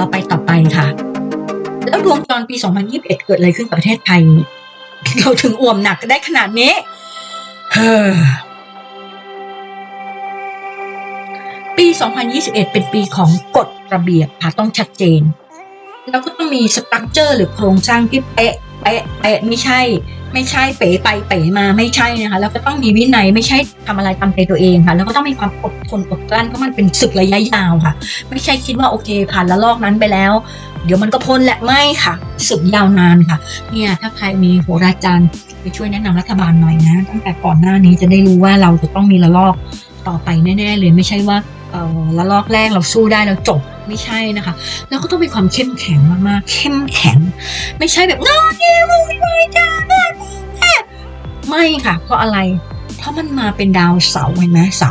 เราไปต่อไปค่ะ แล้วดวงจรปี 2021 เกิดอะไรขึ้นกับประเทศไทย เราถึงอ่วมหนักได้ขนาดนี้ เฮ้อปี 2021 เป็นปีของกฎระเบียบค่ะต้องชัดเจน แล้วก็ต้องมีสตรัคเจอร์หรือโครงสร้างที่เป๊ะเป๊ะเป๊ะไม่ใช่ ไม่ใช่เป๋ไปเป๋มาไม่ใช่นะคะ แล้วก็ต้องมีวินัยไม่ใช่ทำอะไรตามใจตัวเองค่ะ แล้วก็ต้องมีความอดทนอดกลั้นเพราะมันเป็นศึกระยะยาวค่ะ ไม่ใช่คิดว่าโอเคผ่านละลอกนั้นไปแล้ว เดี๋ยวมันก็พ้นแหละไม่ค่ะศึกยาวนานค่ะ เนี่ยถ้าใครมีโหราจารย์ไปช่วยแนะนำรัฐบาลหน่อยนะตั้งแต่ก่อนหน้านี้จะได้รู้ว่าเราจะต้องมีละลอกต่อไปแน่ๆเลยไม่ใช่ว่าเออละลอกแรกเราสู้ได้เราจบไม่ใช่นะคะ แล้วก็ต้องมีความเข้มแข็งมากๆ เข้มแข็ง ไม่ใช่แบบงอเงี้ยมึงไม่ไหวจ้า ไม่ค่ะ เพราะอะไร เพราะมันมาเป็นดาวเสาเห็นไหมเสา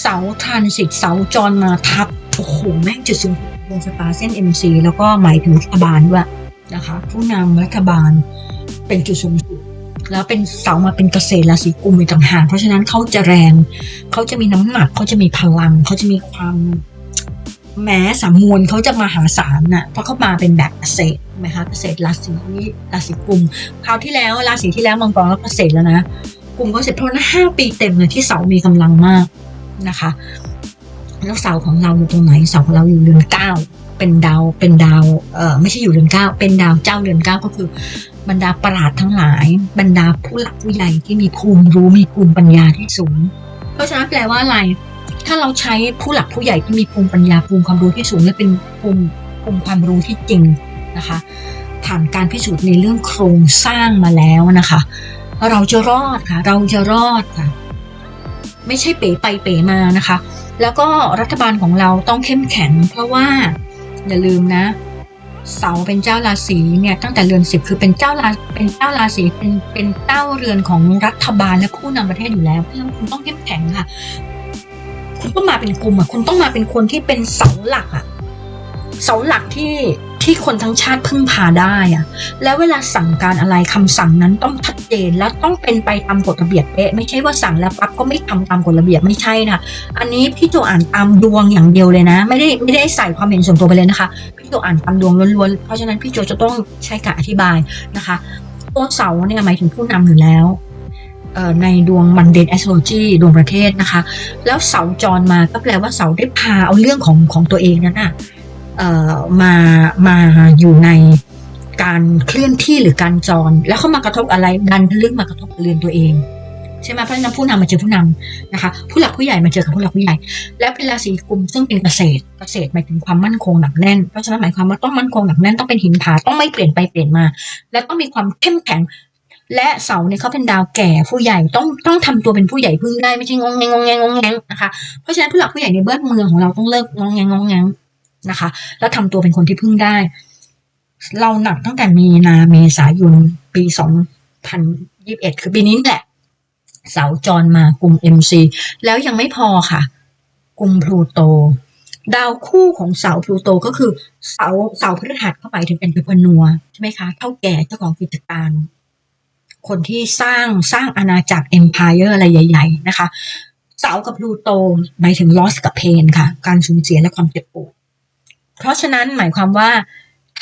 เสาทรานสิตเสาจรมาทับโอ้โหแม่งจุดสูงดดวงชะตาเส้น MC แล้วก็หมายถึงรัฐบาลด้วยนะคะ ผู้นำรัฐบาลเป็นจุดสูงสุดแล้วเป็นเสามาเป็นเกษตรราศีกุมอีกต่างหากเพราะฉะนั้นเขาจะแรง เขาจะมีน้ำหนักเขาจะมีพลัง เขาจะมีความ แม้สามวลเขาจะมาหาศาลน่ะเพราะเขามาเป็นแบบเกษตรไหมคะเกษตรราศีราศีกุมคราวที่แล้วราศีที่แล้วมังกรแล้วเกษตรแล้วนะกุมก็เสร็จเพราะนั้นห้าปีเต็มเลยที่เสามีกำลังมากนะคะแล้วเสาของเราอยู่ตรงไหนเสาของเราอยู่เรือนเก้าเป็นดาวเป็นดาวเอ่อไม่ใช่อยู่เรือนเก้าเป็นดาวเจ้าเรือนเก้าก็คือบรรดาประหลาดทั้งหลาย บรรดาผู้หลักผู้ใหญ่ที่มีภูมิรู้มีภูมิปัญญาที่สูง เพราะฉะนั้นแปลว่าอะไร ถ้าเราใช้ผู้หลักผู้ใหญ่ที่มีภูมิปัญญาภูมิความรู้ที่สูงและเป็นภูมิภูมิความรู้ที่จริงนะคะผ่านการพิสูจน์ในเรื่องโครงสร้างมาแล้วนะคะ เราจะรอดค่ะ เราจะรอดค่ะ ไม่ใช่เป๋ไปเป๋มานะคะ แล้วก็รัฐบาลของเราต้องเข้มแข็ง เพราะว่าอย่าลืมนะ เสาเป็นเจ้าราศีเนี่ยตั้งแต่เรือนสิบคือเป็นเจ้าราเป็นเจ้าราศีเป็นเป็นเจ้าเรือนของรัฐบาลและผู้นำประเทศอยู่แล้วเพราะฉะนั้นคุณต้องเข้มแข็งค่ะ คุณต้องมาเป็นกลุ่มอะคุณต้องมาเป็นคนที่เป็นเสาหลักอะเสาหลักที่ที่คนทั้งชาติพึ่งพาได้อะ แล้วเวลาสั่งการอะไรคำสั่งนั้นต้องชัดเจนและต้องเป็นไปตามกฎระเบียบเป๊ะไม่ใช่ว่าสั่งแล้วปั๊บก็ไม่ทำตามกฎระเบียบไม่ใช่นะอันนี้พี่โจอ่านตามดวงอย่างเดียวเลยนะ ไม่ได้ไม่ได้ใส่ความเห็นส่วนตัวไปเลยนะคะ พี่โจอ่านตามดวงล้วนๆเพราะฉะนั้นพี่โจจะต้องใช้การอธิบายนะคะ ตัวเสาเนี่ยหมายถึงผู้นำอยู่แล้ว ในดวงมันเดนแอสโทรจีดวงประเทศนะคะ แล้วเสาจรมาก็แปลว่าเสาได้พาเอาเรื่องของของตัวเองนั้นน่ะมามาอยู่ในการเคลื่อนที่หรือการจร แล้วเข้ามากระทบอะไรดันเรื่องมากระทบเรือนตัวเองใช่ไหมเพราะฉะนั้นผู้นำมาเจอผู้นำนะคะ ผู้หลักผู้ใหญ่มาเจอกับผู้หลักผู้ใหญ่ แล้วเป็นราศีกุมซึ่งเป็นเกษตรเกษตรหมายถึงความมั่นคงหนักแน่นเพราะฉะนั้นหมายความว่าต้องมั่นคงหนักแน่นต้องเป็นหินผาต้องไม่เปลี่ยนไปเปลี่ยนมา และต้องมีความเข้มแข็ง และเสาเนี่ยเขาเป็นดาวแก่ผู้ใหญ่ต้องต้องทำตัวเป็นผู้ใหญ่พึ่งได้ไม่ใช่งงแงงงแงงงแงงนะคะเพราะฉะนั้นผู้หลักผู้ใหญ่ในเบ้านเมืองของเราต้องเลิกงงแงงงแงงนะคะ แล้วทำตัวเป็นคนที่พึ่งได้ เราหนักตั้งแต่มีนาเมษายนปีสองพันยี่สิบเอ็ดคือปีนี้แหละ เสาจรมากลุ่ม MC แล้วยังไม่พอค่ะ กลุ่มพลูโต ดาวคู่ของเสาพลูโตก็คือเสาเสาพฤหัสเข้าไปถึงเป็นพนัวใช่ไหมคะเท่าแก่เจ้าของกิจการ คนที่สร้างสร้างอาณาจักรเอ็มพายเออร์อะไรใหญ่ ๆ นะคะ เสากับพลูโตหมายถึงลอสกับเพนค่ะ การสูญเสียและความเจ็บปวดเพราะฉะนั้นหมายความว่า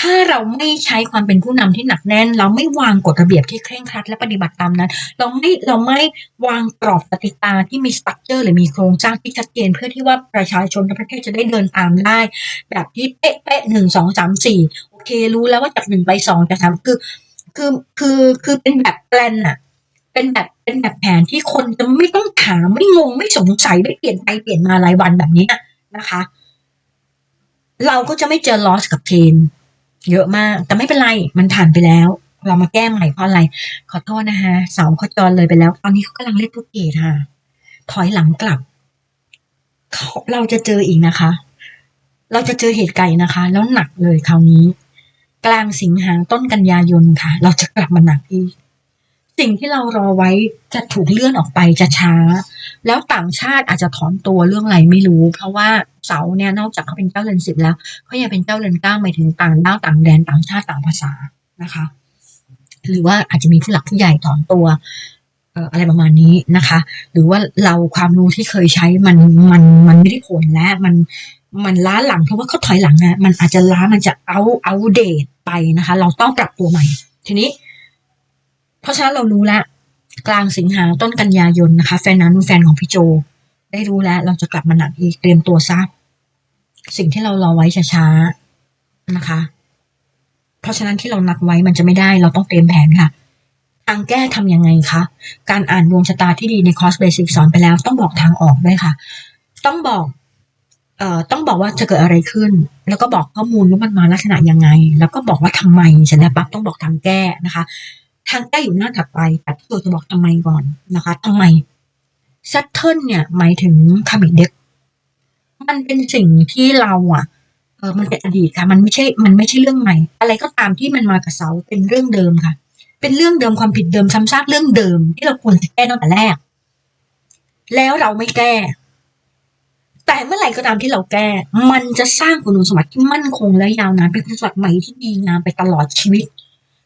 ถ้าเราไม่ใช้ความเป็นผู้นำที่หนักแน่น เราไม่วางกฎระเบียบที่เคร่งครัดและปฏิบัติตามนั้น เราไม่เราไม่วางกรอบกติกาที่มีสตั๊กเจอร์หรือมีโครงสร้างที่ชัดเจน เพื่อที่ว่าประชาชนทั้งประเทศจะได้เดินตามได้ แบบที่เป๊ะเป๊ะหนึ่งสองสามสี่โอเค รู้แล้วว่าจากหนึ่งไปสองจากสามคือ คือคือคือเป็นแบบแปลนอะเป็นแบบเป็นแบบแผนที่คนจะไม่ต้องถามไม่งงไม่สงสัยไม่เปลี่ยนไปเปลี่ยนมารายวันแบบนี้นะคะ เราก็จะไม่เจอลอสกับเทนเยอะมาก แต่ไม่เป็นไรมันผ่านไปแล้ว เรามาแก้ใหม่เพราะอะไร ขอโทษนะคะเสาเขาจรเลยไปแล้ว ตอนนี้เขากำลังเล่นทุกเกตค่ะ ถอยหลังกลับเขาเราจะเจออีกนะคะ เราจะเจอเหตุไก่นะคะ แล้วหนักเลยคราวนี้ กลางสิงหาต้นกันยายนค่ะ เราจะกลับมาหนักอีกสิ่งที่เรารอไว้จะถูกเลื่อนออกไปจะช้า แล้วต่างชาติอาจจะถอนตัวเรื่องอะไรไม่รู้ เพราะว่าเสาเนี่ยนอกจากเขาเป็นเจ้าเรือนสิบแล้วเขายังเป็นเจ้าเรือนเก้าหมายถึงต่างด้าวต่างแดนต่างชาติต่างภาษานะคะ หรือว่าอาจจะมีผู้หลักผู้ใหญ่ถอนตัวเอ่ออะไรประมาณนี้นะคะ หรือว่าเราความรู้ที่เคยใช้มันมันมันไม่ได้ผลแล้วมัน มันล้าหลังเพราะว่าเขาถอยหลังอะมันอาจจะล้ามันจะเอาเอาเดตไปนะคะ เราต้องปรับตัวใหม่ ทีนี้ เพราะฉะนั้นเรารู้แล้วกลางสิงหาต้นกันยายนนะคะ แฟนนั้นแฟนของพี่โจ ได้รู้แล้ว เราจะกลับมาหนักอีกเตรียมตัวซะสิ่งที่เรารอไว้ช้าๆนะคะ เพราะฉะนั้นที่เรานัดไว้มันจะไม่ได้ เราต้องเตรียมแผนค่ะทางแก้ทำยังไงคะ การอ่านดวงชะตาที่ดีในคอร์สเบสิกสอนไปแล้ว ต้องบอกทางออกด้วยค่ะ ต้องบอก เอ่อต้องบอกว่าจะเกิดอะไรขึ้น แล้วก็บอกข้อมูลว่ามันมาลักษณะยังไง แล้วก็บอกว่าทำไมเสร็จแล้วปั๊บต้องบอกทางแก้นะคะ ทางแก้อยู่หน้าถัดไปแต่ที่เราจะบอกทำไมก่อนนะคะทำไม s ซ t เทิลเนี่ยหมายถึงคามิเด็กมันเป็นสิ่งที่เราอะเออมันเป็นอดีตค่ะ มันไม่ใช่ มันไม่ใช่เรื่องใหม่ อะไรก็ตามที่มันมากับเสาเป็นเรื่องเดิมค่ะ เป็นเรื่องเดิมความผิดเดิมซ้ำซากเรื่องเดิม ที่เราควรจะแก้ตั้งแต่แรก แล้วเราไม่แก้ แต่เมื่อไหร่ก็ตามที่เราแก้ มันจะสร้างคุณสมบัติที่มั่นคงและยาวนานเป็นคุณสมบัติใหม่ที่ดีงามไปตลอดชีวิต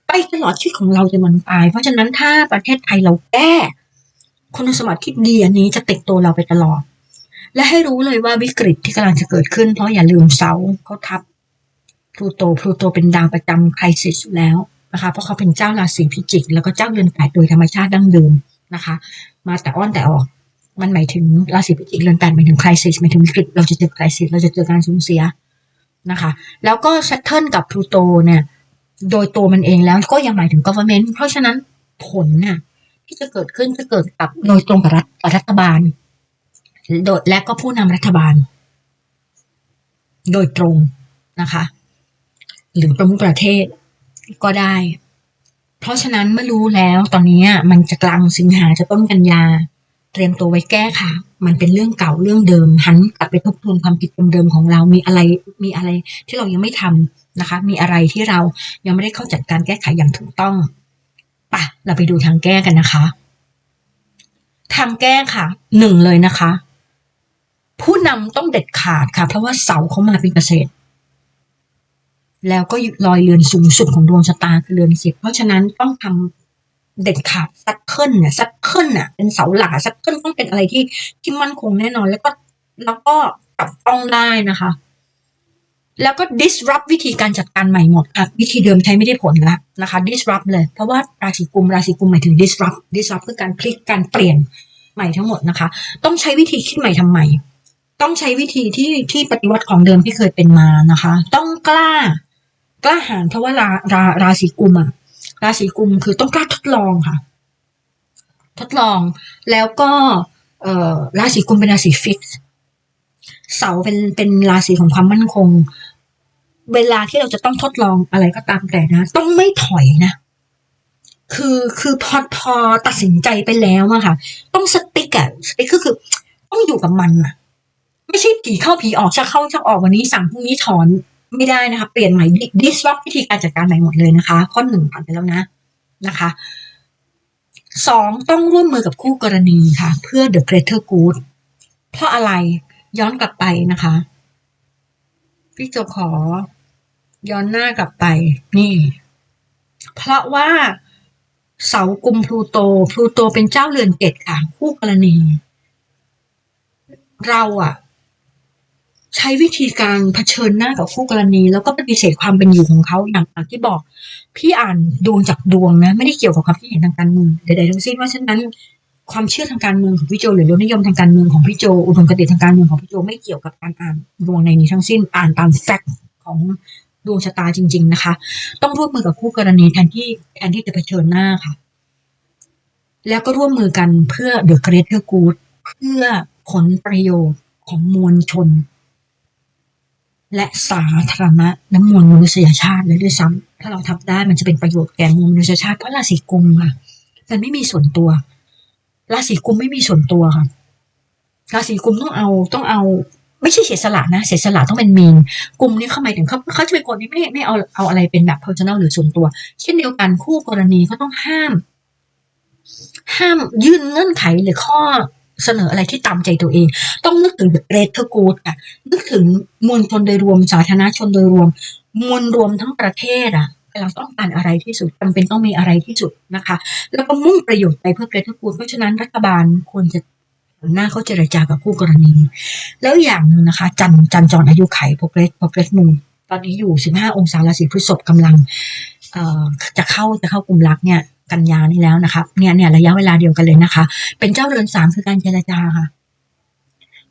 ไปตลอดชีวิตของเราจนวันตาย เพราะฉะนั้นถ้าประเทศไทยเราแก้ คุณสมบัติที่ดีอันนี้จะติดตัวเราไปตลอด และให้รู้เลยว่าวิกฤตที่กำลังจะเกิดขึ้น เพราะอย่าลืมเสาเขาทับพลูโตพลูโตเป็นดาวประจำไครซิสแล้วนะคะเพราะเขาเป็นเจ้าราศีพิจิก แล้วก็เจ้าเรือนแปดโดยธรรมชาติดั้งเดิมนะคะ มาแต่อ้อนแต่ออก มันหมายถึงราศีพิจิกเรือนแปดหมายถึงครซิสหมายถึงวิกฤตเราจะเจอครซิสเราจะเจอการสูญเสียนะคะ แล้วก็ชัตเทิลกับพลูโตเนี่ยโดยตัวมันเองแล้วก็ยังหมายถึง government เพราะฉะนั้นผลน่ะที่จะเกิดขึ้นจะเกิดกับโดยตรงกับรัฐกับรัฐบาลโดยและก็ผู้นำรัฐบาล โดยตรงนะคะ หรือประมุขประเทศก็ได้ เพราะฉะนั้นเมื่อรู้แล้วตอนนี้มันจะกลางสิงหาจะต้นกันยา เตรียมตัวไว้แก้ค่ะ มันเป็นเรื่องเก่าเรื่องเดิม หันกลับไปทบทวนความผิดเดิมๆของเรา มีอะไร มีอะไรที่เรายังไม่ทำนะคะ มีอะไรที่เรายังไม่ได้เข้าจัดการแก้ไขอย่างถูกต้องปะเราไปดูทางแก้กันนะคะ ทางแก้ค่ะ หนึ่งเลยนะคะ ผู้นำต้องเด็ดขาดค่ะ เพราะว่าเสาเขามาเป็นเกษตร แล้วก็ลอยเรือนสูงสุดของดวงชะตาคือเรือนสิบเพราะฉะนั้นต้องทำ เด็ดขาดซักเคิลเนี่ยซักเคิลน่ะเป็นเสาหลักซักเคิลต้องเป็นอะไรที่ที่มั่นคงแน่นอน แล้วก็แล้วก็จับต้องได้นะคะ แล้วก็ disrupt วิธีการจัดการใหม่หมดค่ะวิธีเดิมใช้ไม่ได้ผลละนะคะ disrupt เลย เพราะว่าราศีกุมราศีกุมหมายถึง disrupt disrupt คือการพลิกการเปลี่ยนใหม่ทั้งหมดนะคะ ต้องใช้วิธีคิดใหม่ทำใหม่ต้องใช้วิธีที่ที่ปฏิวัติของเดิมที่เคยเป็นมานะคะ ต้องกล้ากล้าหาญเพราะว่าราราราศีกุมอะ ราศีกุมคือต้องกล้าทดลองค่ะ ทดลองแล้วก็เออราศีกุมเป็นราศีฟิกเสาเป็นเป็นราศีของความมั่นคง เวลาที่เราจะต้องทดลองอะไรก็ตามแต่นะ ต้องไม่ถอยนะคือคือพอพอตัดสินใจไปแล้วอะค่ะ ต้องสติ๊กอะสติ๊กก็คือ ต้องอยู่กับมันอะไม่ใช่ผีเข้าผีออกชักเข้าชักออกวันนี้สั่งพรุ่งนี้ถอน ไม่ได้นะคะ เปลี่ยนใหม่ disrupt วิธีการจัดการใหม่หมดเลยนะคะ ข้อหนึ่งผ่านไปแล้วนะนะคะสองต้องร่วมมือกับคู่กรณีค่ะ เพื่อ the greater good เพราะอะไรย้อนกลับไปนะคะ พี่โจขอย้อนหน้ากลับไป นี่ เพราะว่าเสากุมพลูโตพลูโตเป็นเจ้าเรือนเกตค่ะ คู่กรณี เราอะ ใช้วิธีการเผชิญหน้ากับคู่กรณี แล้วก็ปฏิเสธความเป็นอยู่ของเขาอย่างที่บอก พี่อ่านดวงจากดวงนะ ไม่ได้เกี่ยวกับความคิดเห็นทางการเมืองใดๆทั้งสิ้นว่าฉะนั้นความเชื่อทางการเมืองของพี่โจ หรือรสนิยมทางการเมืองของพี่โจ อุดมคติทางการเมืองของพี่โจไม่เกี่ยวกับการอ่านดวงในนี้ทั้งสิ้นอ่านตามแฟกต์ของดวงชะตาจริง ๆ นะคะ ต้องร่วมมือกับคู่กรณีแทนที่แทนที่จะเผชิญหน้าค่ะ แล้วก็ร่วมมือกันเพื่อ the greater good เพื่อผลประโยชน์ของมวลชน และสาธารณะและมวลมนุษยชาติเลยด้วยซ้ำถ้าเราทำได้มันจะเป็นประโยชน์แก่มวลมนุษยชาติเพราะราศีกุมค่ะมันไม่มีส่วนตัวราศีกุมไม่มีส่วนตัวค่ะราศีกุมต้องเอาต้องเอา ไม่ใช่เสียสละนะเสียสละต้องเป็นมีนกลุ่มนี้เข้าหมายถึงเขาเขาจะเป็นคนที่ไม่ไม่เอาเอาอะไรเป็นแบบ personal หรือส่วนตัว เช่นเดียวกันคู่กรณีก็ต้องห้าม ห้ามยื่นเงื่อนไขหรือข้อ เสนออะไรที่ตามใจตัวเอง ต้องนึกถึง the greater good ค่ะนึกถึงมวลชนโดยรวมสาธารณชนโดยรวม มวลรวมทั้งประเทศอะกำลังต้องการอะไรที่สุดจำเป็นต้องมีอะไรที่สุดนะคะ แล้วก็มุ่งประโยชน์ไปเพื่อ greater good เพราะฉะนั้นรัฐบาลควรจะหน้าเขาเจรจากับคู่กรณี แล้วอย่างหนึ่งนะคะ จันจันจรอายุไขโปรเกรสโปรเกรสมูนตอนนี้อยู่ 15 องศาราศีพฤษภกำลังเอ่อจะเข้าจะเข้ากลุ่มรักเนี่ย กันยานี่แล้วนะคะเนี่ยเนี่ยระยะเวลาเดียวกันเลยนะคะ เป็นเจ้าเรือนสามคือการเจรจาค่ะ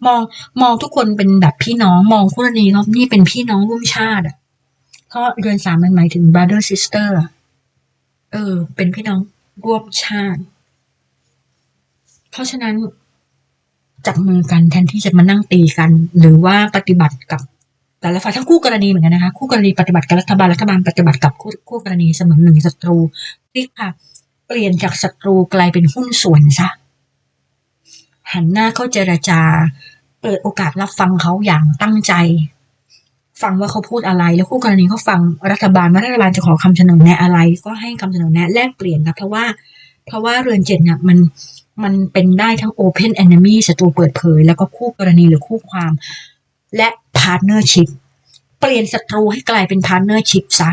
มองมองทุกคนเป็นแบบพี่น้องมองคู่กรณีเขานี่เป็นพี่น้องร่วมชาติอะเพราะเรือนสามมันหมายถึง brother sister เออ เป็นพี่น้องร่วมชาติ เพราะฉะนั้นจับมือกันแทนที่จะมานั่งตีกัน หรือว่าปฏิบัติกับ แต่ละฝ่ายทั้งคู่กรณีเหมือนกันนะคะ คู่กรณีปฏิบัติกับรัฐบาลรัฐบาลปฏิบัติกับคู่คู่กรณีเสมือนหนึ่งศัตรูพลิกค่ะเปลี่ยนจากศัตรูกลายเป็นหุ้นส่วนซะหันหน้าเข้าเจรจา เปิดโอกาสรับฟังเขาอย่างตั้งใจ ฟังว่าเขาพูดอะไร แล้วคู่กรณีเขาฟังรัฐบาลว่ารัฐบาลจะขอคำเสนอแนะอะไร ก็ให้คำเสนอแนะแลกเปลี่ยนนะเพราะว่า เพราะว่าเรือนเจ็ดเนี่ยมันมันเป็นได้ทั้ง Open Enemy ศัตรูเปิดเผย แล้วก็คู่กรณีหรือคู่ความ และ Partnership เปลี่ยนศัตรูให้กลายเป็น Partnership ซะ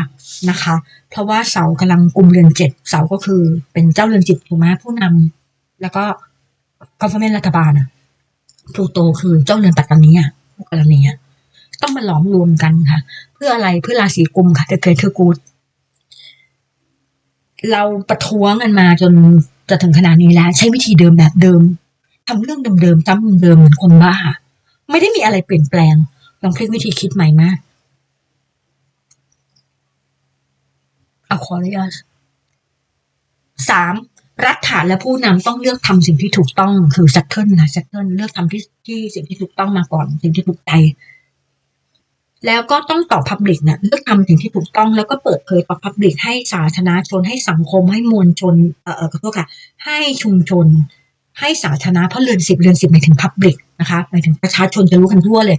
นะคะ เพราะว่าเสากำลังกลุ่มเรือนเจ็ดเสาก็คือเป็นเจ้าเรือนจิตถูกไหมผู้นำแล้วก็ government รัฐบาลอะพลูโตคือเจ้าเรือนปัตตานีอะคู่กรณีอะต้องมาหลอมรวมกันค่ะ เพื่ออะไรเพื่อราศีกุมค่ะ The Greater Good เราประท้วงกันมาจนจะถึงขนาดนี้แล้ว ใช้วิธีเดิมแบบเดิมทำเรื่องเดิมๆจำเดิมเหมือนคนบ้า ไม่ได้มีอะไรเปลี่ยนแปลง ลองพลิกวิธีคิดใหม่มากเอาขออนุญาตสามรัฐฐานและผู้นำต้องเลือกทำสิ่งที่ถูกต้องคือซัตเทิลนะซัตเทิลเลือกทำที่ที่สิ่งที่ถูกต้องมาก่อน สิ่งที่ถูกใจ แล้วก็ต้องตอบพับลิกเนี่ยเลือกทำสิ่งที่ถูกต้องแล้วก็เปิดเผยต่อพับลิกให้สาธารณชนให้สังคมให้มวลชนเอ่อเอ่อขอโทษค่ะ ให้ชุมชน ให้สาธารณะเพราะเรือนสิบเรือนสิบหมายถึงพับลิกนะคะหมายถึงประชาชนจะรู้กันทั่วเลย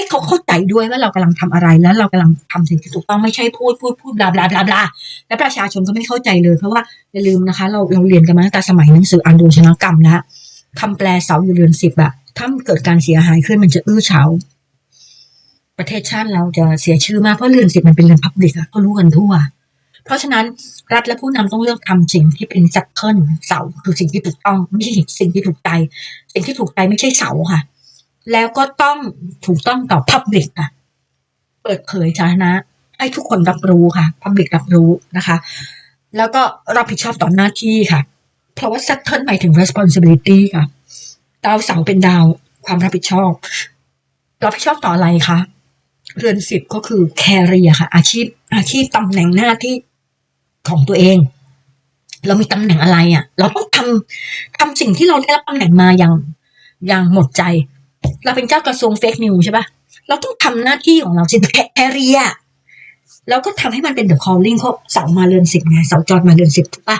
ให้เขาเข้าใจด้วยว่าเรากำลังทำอะไรแล้วเรากำลังทำสิ่งที่ถูกต้องไม่ใช่พูดพูดพูดบลาบลาบลาบลาและประชาชนก็ไม่เข้าใจเลย เพราะว่าอย่าลืมนะคะ เราเราเรียนกันมาตั้งแต่สมัยหนังสืออันดูชนกรรมแล้วคำแปลเสาอยู่เรือนสิบอะถ้าเกิดการเสียหายขึ้นมันจะอื้อเฉาประเทศชาติเราจะเสียชื่อมากเพราะเรือนสิบมันเป็นเรือนพับลิกก็รู้กันทั่ว เพราะฉะนั้นรัฐและผู้นำต้องเลือกทำสิ่งที่เป็นจักเคิลเสาคือสิ่งที่ถูกต้องไม่ใช่สิ่งที่ถูกใจ สิ่งที่ถูกใจไม่ใช่เสาค่ะ แล้วก็ต้องถูกต้องต่อพับลิกค่ะ เปิดเผยสาธารณะให้ทุกคนรับรู้ค่ะพับลิกรับรู้นะคะ แล้วก็รับผิดชอบต่อหน้าที่ค่ะ เพราะว่า settle หมายถึง responsibility ค่ะ ดาวเสาเป็นดาวความรับผิดชอบ รับผิดชอบต่ออะไรคะเรือนสิบก็คือ career ค่ะ อาชีพ อาชีพตำแหน่งหน้าที่ของตัวเอง เรามีตำแหน่งอะไรอะ เราต้องทำทำสิ่งที่เราได้รับตำแหน่งมาอย่างอย่างหมดใจ เราเป็นเจ้ากระทรวงเฟกนิวใช่ปะเราต้องทำหน้าที่ของเราสิแคเรียแล้วก็ทำให้มันเป็นเดอะคอลลิ่งเพราะเสามาเรือนสิบไงเสาจอดมาเรือนสิบถูกปะ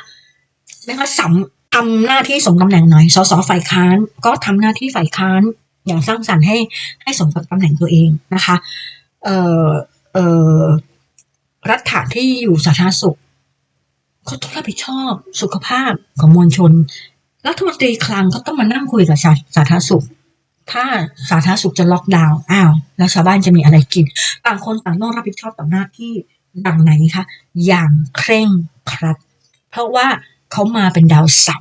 ไม่ว่าสำทำหน้าที่สมตำแหน่งหน่อยสสฝ่ายค้าน ก็ทำหน้าที่ฝ่ายค้านอย่างสร้างสรรค์ให้ให้สมกับตำแหน่งตัวเองนะคะ เอ่อเอ่อรัฐฐานที่อยู่สาธารณสุขเขาต้องรับผิดชอบสุขภาพของมวลชน รัฐมนตรีคลังก็ต้องมานั่งคุยกับสาธารณสุข ถ้าสาธารณสุขจะล็อกดาวน์อ้าวแล้วชาวบ้านจะมีอะไรกิน ต่างคนต่างต้องรับผิดชอบต่อหน้าที่ดังไหนคะอย่างเคร่งครัด เพราะว่าเขามาเป็นดาวเสา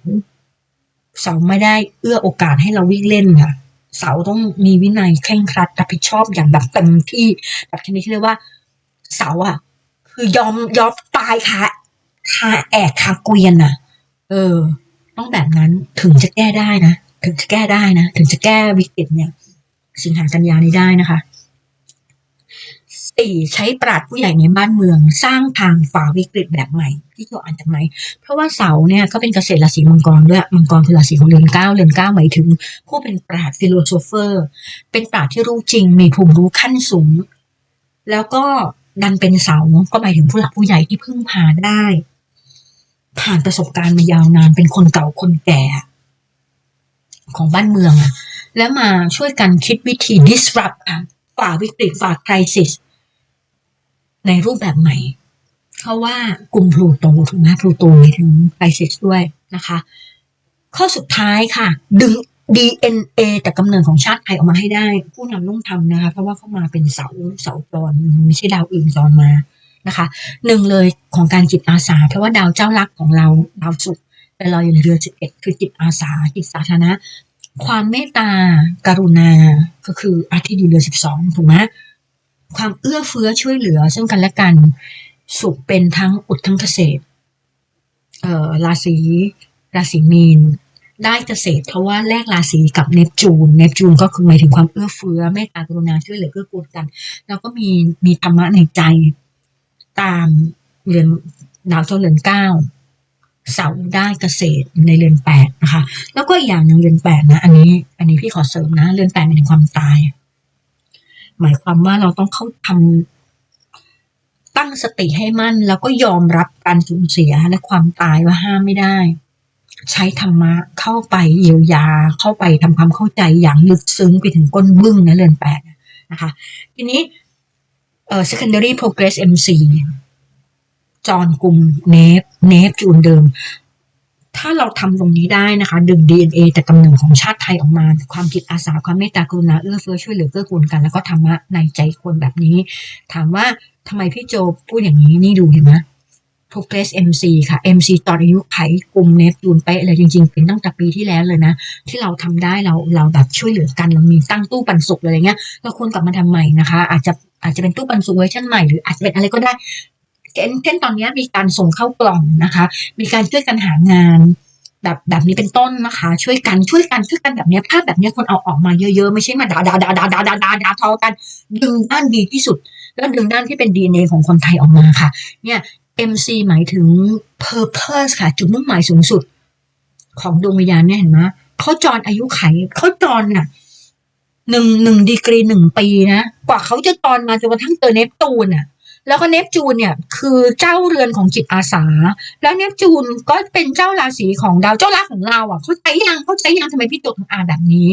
เสาไม่ได้เอื้อโอกาสให้เราวิ่งเล่นค่ะเสาต้องมีวินัยเคร่งครัดรับผิดชอบอย่างแบบเต็มที่แบบชนิดที่เรียกว่า เสาอะ คือยอมยอมตายค่ะคาแอกคาเกวียนน่ะ เออ ต้องแบบนั้นถึงจะแก้ได้นะ ถึงจะแก้ได้นะ ถึงจะแก้วิกฤตเนี่ย สิงหากันยานี้ได้นะคะสี่ใช้ปราดผู้ใหญ่ในบ้านเมือง สร้างทางฝ่าวิกฤตแบบใหม่ ที่เราอ่านจากไหน เพราะว่าเสาเนี่ยก็เป็นเกษตรราศีมังกรด้วยมังกรคือราศีของเรือนเก้าเรือนเก้าหมายถึง ผู้เป็นปราดฟิโลโซเฟอร์ เป็นปราดที่รู้จริง มีภูมิรู้ขั้นสูง แล้วก็ดันเป็นเสาก็หมายถึงผู้หลักผู้ใหญ่ที่พึ่งพาได้ ผ่านประสบการณ์มายาวนานเป็นคนเก่าคนแก่ ของบ้านเมืองอะแล้วมาช่วยกันคิดวิธี disrupt ค่ะฝ่าวิกฤตฝ่า crisis ในรูปแบบใหม่ เพราะว่ากลุ่มพลูโตถูกไหมพลูโตหมายถึง crisis ด้วยนะคะ ข้อสุดท้ายค่ะ ดึง DNA แต่กำเนิดของชาติไทยออกมาให้ได้ ผู้นำต้องทำนะคะ เพราะว่าเขามาเป็นเสาเสาจรไม่ใช่ดาวอื่นจรมานะคะหนึ่งเลยของการจิตอาสา เพราะว่าดาวเจ้ารักของเราดาวศุกร์ แต่เราอยู่ในเรือสิบเอ็ดคือจิตอาสาจิตสาธารณะ ความเมตตากรุณา ก็คืออาทิตย์อยู่เดือสิบสองถูกไหมความเอื้อเฟื้อช่วยเหลือ ซึ่งกันและกัน สุขเป็นทั้งอุดทั้งเกษตรเอ่อราศีราศีมีน ได้เกษตรเพราะว่าแลกราศีกับเนปจูน เนปจูนก็คือหมายถึงความเอื้อเฟื้อเมตตากรุณาช่วยเหลือเกื้อกูลกัน แล้วก็มีมีธรรมะในใจตามเรือนดาวเจ้าเรือนเก้า เสาได้เกษตรในเรือนแปดนะคะ แล้วก็อีกอย่างหนึ่งเรือนแปดนะ อันนี้อันนี้พี่ขอเสริมนะ เรือนแปดเป็นความตาย หมายความว่าเราต้องเข้าทำตั้งสติให้มั่น แล้วก็ยอมรับการสูญเสียและความตายว่าห้ามไม่ได้ ใช้ธรรมะเข้าไปเยียวยา เข้าไปทำความเข้าใจอย่างลึกซึ้งไปถึงก้นบึ้งนะเรือนแปดนะคะ ทีนี้เอ่อ secondary progress MC จอนกลุ่มเนฟเนฟจูนเดิม ถ้าเราทำตรงนี้ได้นะคะ ดึง DNA แต่กำเนิดของชาติไทยออกมา ความจิตอาสาความเมตตากรุณาเอื้อเฟื้อช่วยเหลือเกื้อกูลกัน แล้วก็ธรรมะในใจคนแบบนี้ ถามว่าทำไมพี่โจพูดอย่างนี้นี่ดูเห็นไหม Progress MC ค่ะ MC ตอนอายุไขกลุ่มเนฟจูนไปะเลยจริงๆ เป็นตั้งแต่ปีที่แล้วเลยนะ ที่เราทำได้เราเราแบบช่วยเหลือกันเรามีตั้งตู้ปันสุกอะไรเงี้ยเราควรกลับมาทำใหม่นะคะ อาจจะอาจจะเป็นตู้ปันสุกเวอร์ชันใหม่หรืออาจจะเป็นอะไรก็ได้ นเช่นตอนนี้มีการส่งเข้ากล่องนะคะ มีการช่วยกันหางานแบบแบบนี้เป็นต้นนะคะ ช่วยกันช่วยกันช่วยกันแบบนี้ภาพแบบนี้คนเอาออกมาเยอะๆ ไม่ใช่มาด่าด่าด่าด่าด่าด่าด่าด่าทอกันดึงด้านดีที่สุด แล้วดึงด้านที่เป็น DNA ของคนไทยออกมาค่ะ เนี่ย MC หมายถึง purpose ค่ะ จุดมุ่งหมายสูงสุด ของดวงวิญญาณเนี่ยเห็นไหมเขาจรอายุไขเขาจรน่ะหนึ่งหนึ่งดีกรีหนึ่งปีนะ กว่าเขาจะจรมาจนกระทั่งเจอเนปตูนน่ะ แล้วก็เนปจูนเนี่ยคือเจ้าเรือนของจิตอาสา แล้วเนปจูนก็เป็นเจ้าราศีของดาวเจ้ารักของเราอะ เขาใจยังเขาใจยังทำไมพี่ตกถึงอ่านแบบนี้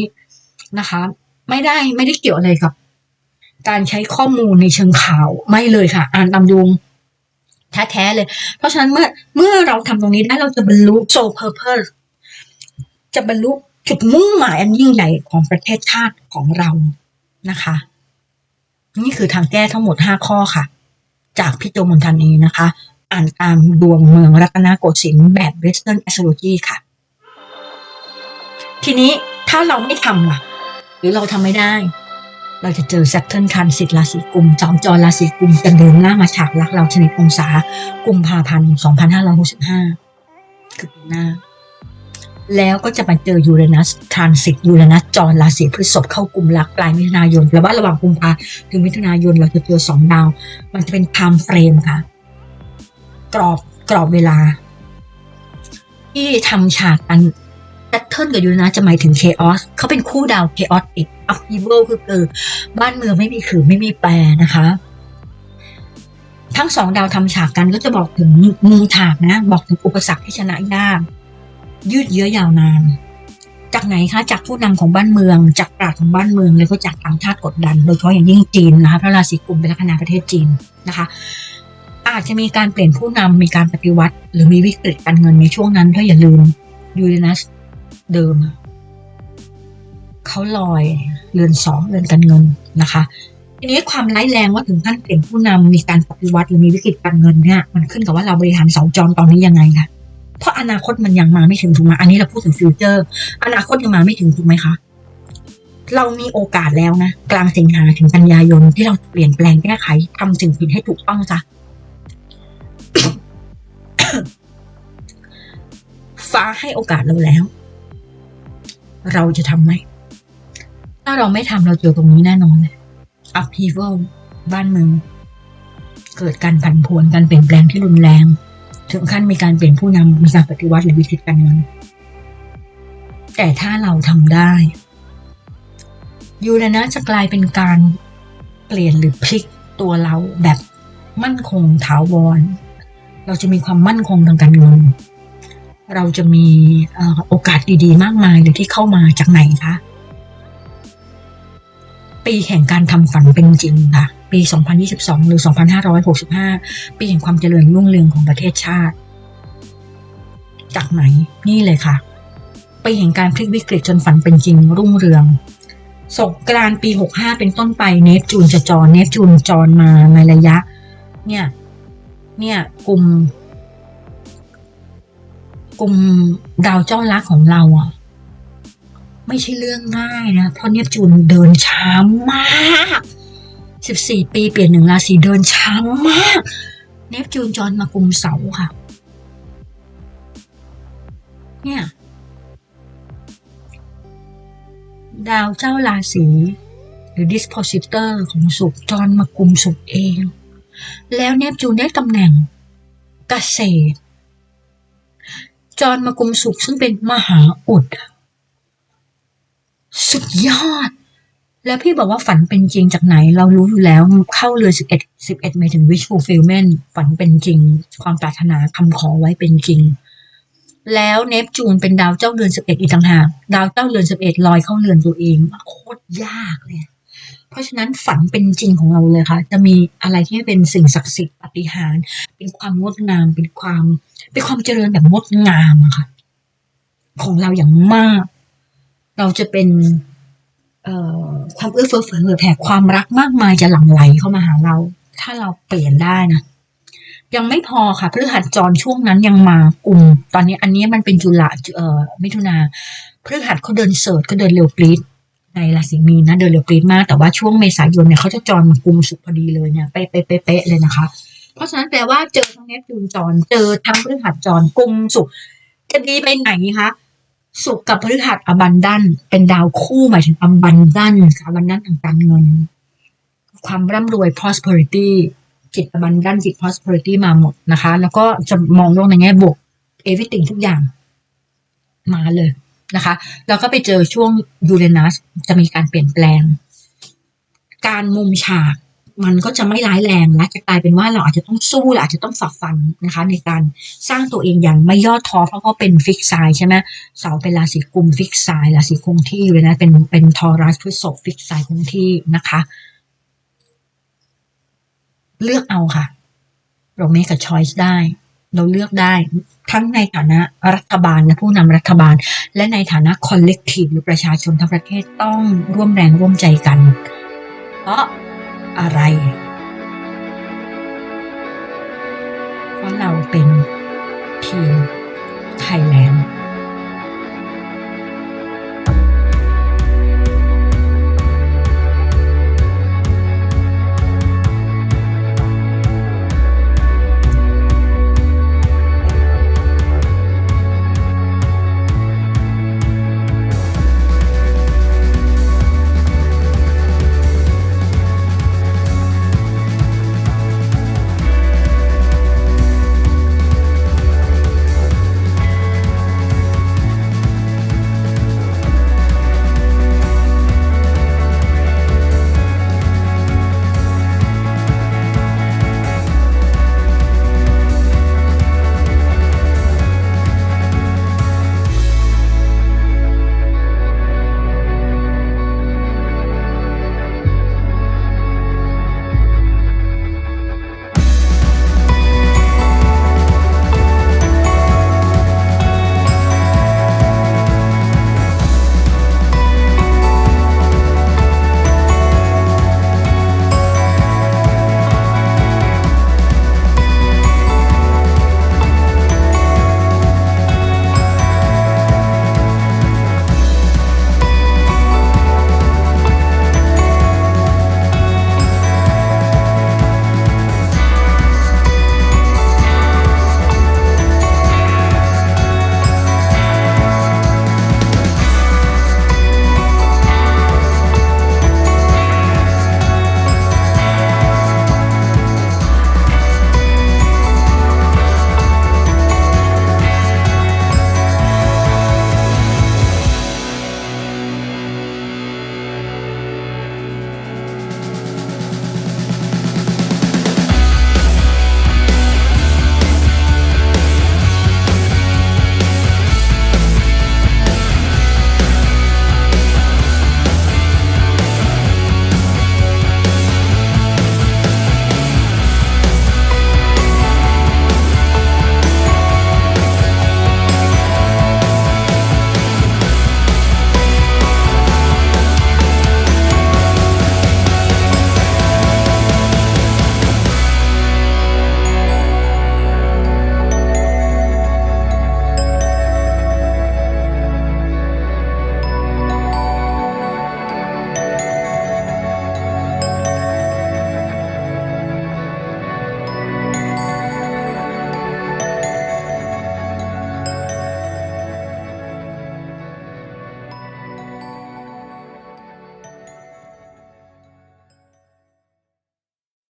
นะคะ ไม่ได้ไม่ได้เกี่ยวอะไรกับ การใช้ข้อมูลในเชิงข่าวไม่เลยค่ะ อ่านตามดวงแท้ๆเลย เพราะฉะนั้นเมื่อเมื่อเราทำตรงนี้ได้เราจะบรรลุ soul purpose จะบรรลุจุดมุ่งหมายอันยิ่งใหญ่ของประเทศชาติของเรานะคะ นี่คือทางแก้ทั้งหมด 5 ข้อค่ะ จากพี่โจมนทันเองนะคะ อ่านตามดวงเมืองรัตนโกสินทร์แบบ Western Astrology ค่ะ ทีนี้ถ้าเราไม่ทำล่ะ หรือเราทำไม่ได้ เราจะเจอ Saturn คันสิทธิ์ราศีกุมจอมจรราศีกุมจะเดินหน้ามาฉากรักเราชนิดองศากุมภาพันธ์ 2565 คือปีหน้า แล้วก็จะมาเจอยูเรนัสทรานสิตยูเรนัสจรราศีพฤษภเข้ากลุ่มรักปลายมิถุนายนแปลว่าระหว่างกุมภาถึงมิถุนายนเราจะเจอสองดาว มันจะเป็นไทม์เฟรมค่ะ กรอบกรอบเวลา ที่ทำฉากกันแพทเทิร์นกับยูเรนัสจะหมายถึงเคออสเขาเป็นคู่ดาวเคออสอีกอัพอีเวลคือคือบ้านเมืองไม่มีขือไม่มีแปรนะคะ ทั้งสองดาวทำฉากกันก็จะบอกถึงมุมฉากนะ บอกถึงอุปสรรคที่ชนะยาก ยืดเยื้อยาวนาน จากไหนคะ จากผู้นำของบ้านเมือง จากปราชญ์ของบ้านเมือง แล้วก็จากต่างชาติกดดัน โดยเฉพาะอย่างยิ่งจีนนะคะพระราศีกุมเป็นลัคนาประเทศจีนนะคะ อาจจะมีการเปลี่ยนผู้นำมีการปฏิวัติ หรือมีวิกฤตการเงินในช่วงนั้นเพราะอย่าลืมยูเรนัสเดิมเขาลอยเรือนสองเรือนการเงินนะคะทีนี้ความร้ายแรงว่าถึงขั้นเปลี่ยนผู้นำมีการปฏิวัติหรือมีวิกฤตการเงินเนี่ยมันขึ้นกับว่าเราบริหารเสาจรตอนนี้ยังไงค่ะ เพราะอนาคตมันยังมาไม่ถึงถูกไหมอันนี้เราพูดถึงฟิวเจอร์ อนาคตยังมาไม่ถึงถูกไหมคะ เรามีโอกาสแล้วนะ กลางสิงหาถึงกันยายนที่เราเปลี่ยนแปลงแก้ไขทำสิ่งผิดให้ถูกต้องซะฟ้าให้โอกาสเราแล้ว เราจะทำไหม ถ้าเราไม่ทำเราเจอตรงนี้แน่นอนเลย upheaval บ้านเมืองเกิดการผันผวนการเปลี่ยนแปลงที่รุนแรง ถึงขั้นมีการเปลี่ยนผู้นำมีการปฏิวัติหรือวิกฤตการเงินแต่ถ้าเราทำได้ ยูเรนัสจะกลายเป็นการเปลี่ยนหรือพลิกตัวเราแบบมั่นคงถาวร เราจะมีความมั่นคงทางการเงิน เราจะมีโอกาสดีๆ มากมายเลยที่เข้ามาจากไหนคะ ปีแห่งการทำฝันเป็นจริงค่ะ ปี 2022 หรือ 2565 ปีแห่งความเจริญรุ่งเรืองของประเทศชาติ จากไหน นี่เลยค่ะ ปีแห่งการพลิกวิกฤตจนฝันเป็นจริงรุ่งเรืองสงกรานปี 65 เป็นต้นไปเนปจูนจะจรเนปจูนจรมาในระยะ เนี่ย เนี่ยกลุ่มกลุ่มดาวเจ้ารักของเราอะ ไม่ใช่เรื่องง่ายนะ เพราะเนปจูนเดินช้ามาก สิบสี่ปีเปลี่ยนหนึ่งราศีเดินช้ามาก เนปจูนจรมากุมเสาค่ะ เนี่ย ดาวเจ้าราศีหรือ dispositor ของสุขจรมากุมสุขเอง แล้วเนปจูนได้ตำแหน่งเกษตร จรมากุมสุขซึ่งเป็นมหาอุด สุดยอด แล้วพี่บอกว่าฝันเป็นจริงจากไหน เรารู้อยู่แล้วเข้าเรือ 11 11หมายถึง wish fulfillment ฝันเป็นจริง ความปรารถนาคำขอไว้เป็นจริง แล้วเนปจูนเป็นดาวเจ้าเรือน 11 อีกต่างหากดาวเจ้าเรือน 11 ลอยเข้าเรือนตัวเองโคตรยากเลย เพราะฉะนั้นฝันเป็นจริงของเราเลยค่ะ จะมีอะไรที่เป็นสิ่งศักดิ์สิทธิ์ปฏิหาร เป็นความงดงามเป็นความ เป็นความเจริญแบบงดงามอะค่ะ ของเราอย่างมาก เราจะเป็น ความเอื้อเฟื้อเผื่อแผ่ความรักมากมายจะหลั่งไหลเข้ามาหาเรา ถ้าเราเปลี่ยนได้นะยังไม่พอค่ะพฤหัสจรช่วงนั้นยังมากลุ่ม ตอนนี้อันนี้มันเป็นจุลาเอ่อมิถุนาพฤหัสเขาเดินเสิร์ชเขาเดินเร็วปรีดในราศีมีนนะเดินเร็วปรีดมาก แต่ว่าช่วงเมษายนเนี่ยเขาจะจรมากลุ่มสุขพอดีเลยเนี่ยเป๊ะเป๊ะเป๊ะเป๊ะเลยนะคะ เพราะฉะนั้นแปลว่าเจอทั้งเนปจูนจรเจอทั้งพฤหัสจรกลุ่มสุขจะดีไปไหนคะ สุขกับพฤหัสอบันดันเป็นดาวคู่หมายถึงอบันดันอบันดันทางการเงิน ความร่ำรวย prosperity จิตอบันดันจิต prosperity มาหมดนะคะ แล้วก็จะมองโลกในแง่บวก everything ทุกอย่าง มาเลยนะคะ แล้วก็ไปเจอช่วงยูเรนัสจะมีการเปลี่ยนแปลง การมุมฉาก มันก็จะไม่ร้ายแรงและจะกลายเป็นว่าเราอาจจะต้องสู้และอาจจะต้องฝักฟันนะคะ ในการสร้างตัวเองอย่างไม่ย่อท้อเพราะว่าเป็นฟิกไซใช่ไหมเสาเป็นราศีกุมฟิกไซราศีคงที่เลยนะเป็นเป็นทอรัสพฤษภฟิกไซคงที่นะคะ เลือกเอาค่ะ เรา make a choice ได้ เราเลือกได้ทั้งในฐานะรัฐบาลและผู้นำรัฐบาล และในฐานะ collective หรือประชาชนทั้งประเทศต้องร่วมแรงร่วมใจกัน เพราะ อะไร เพราะเราเป็นทีมไทยแลนด์